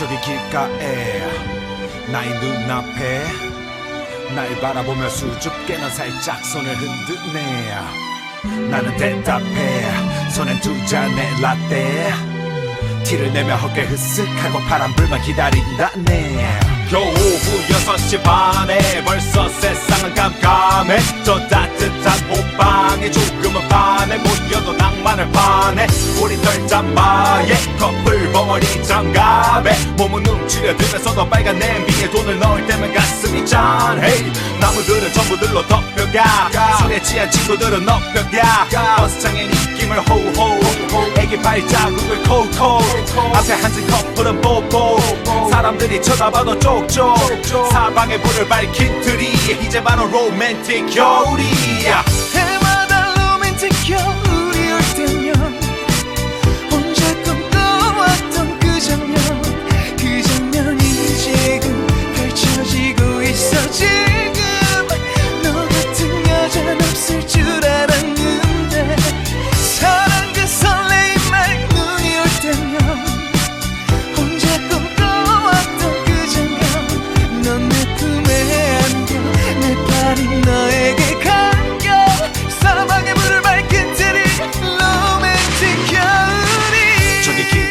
저기 길가에 나의 눈앞에 날 바라보며 수줍게는 살짝 손을 흔드네. 나는 대답해. 손엔 두 잔의 라떼. 티를 내며 어깨 흐쓱하고 파란불만 기다린다네. 겨우 오후 6시 반에 벌써 세상은 깜깜해. 저 따뜻한 옷방에 조금은 반해 모여도 낭만 을 파네 우리 덜잠바에 커플 벙어리 장갑에 몸은 움츠려들면서도 빨간 냄비에 돈을 넣을 때면 가슴이 짠해. 나무들은 전부 들로 덮여가. 술에 취한 친구들은 엎혀가 버스장의 느낌을 호호 애기 발자국을 콜콜. 앞에 앉은 커플은 뽀뽀. 사람들이 쳐다봐도 쪽쪽. 사방에 불을 밝힌 트리. 이제 바로 로맨틱 겨울이야. 해마다 로맨틱 겨울 이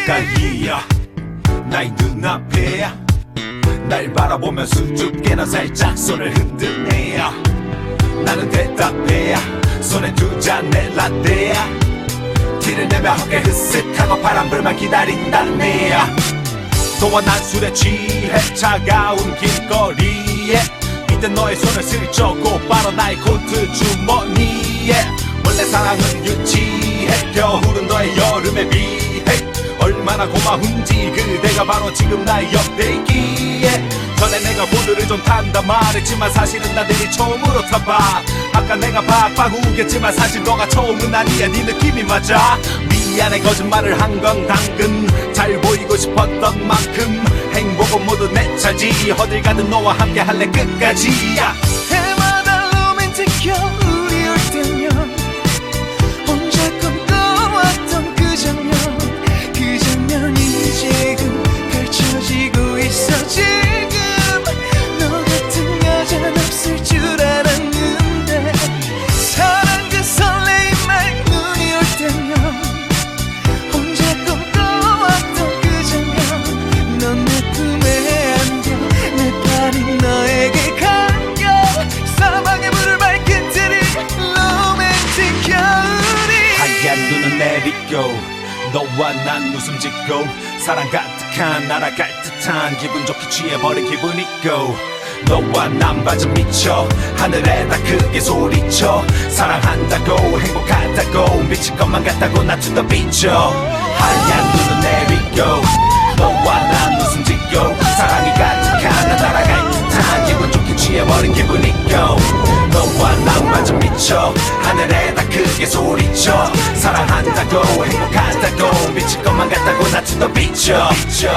길가이야. 나의 눈앞에 날 바라보며 수줍게나 살짝 손을 흔드네 나는 대답해 손에 두 잔의 라떼 티를 내며 어깨 흐쓱하고 바람 불만 기다린다네 너와 난 술에 취해 차가운 길거리에 이때 너의 손을 슬쩍 곧바로 나의 코트 주머니에. 원래 사랑은 유치해 겨울은 너의 여름에 비해 얼마나 고마운지 그대가 바로 지금 나의 옆에 있기에. 전에 내가 보드를 좀 탄다 말했지만 사실은 나 내일 처음으로 타봐. 아까 내가 박박 우겼지만 사실 너가 처음은 아니야. 네 느낌이 맞아. 미안해 거짓말을 한 건 당근. 잘 보이고 싶었던 만큼 행복은 모두 내 차지. 어딜 가든 너와 함께 할래 끝까지야 하얀 눈은 내리고 너와 난 웃음 짓고 사랑 가득한 날아갈 듯한 기분 좋게 취해버린 기분이고 너와 난 완전 미쳐 하늘에다 크게 소리쳐 사랑한다고 행복하다고 미칠 것만 같다고 낮춘다 비춰 하얀 눈은 내리고 너와 난 웃음 짓고 사랑이 가득한 날 날아갈 듯한 기분 좋게 취해버린 기분이고 너와 난 완전 미쳐 하늘에다 크게 소리쳐. 사랑한다고 행복하다고 미칠 것만 같다고 낮춘다 비춰 비춰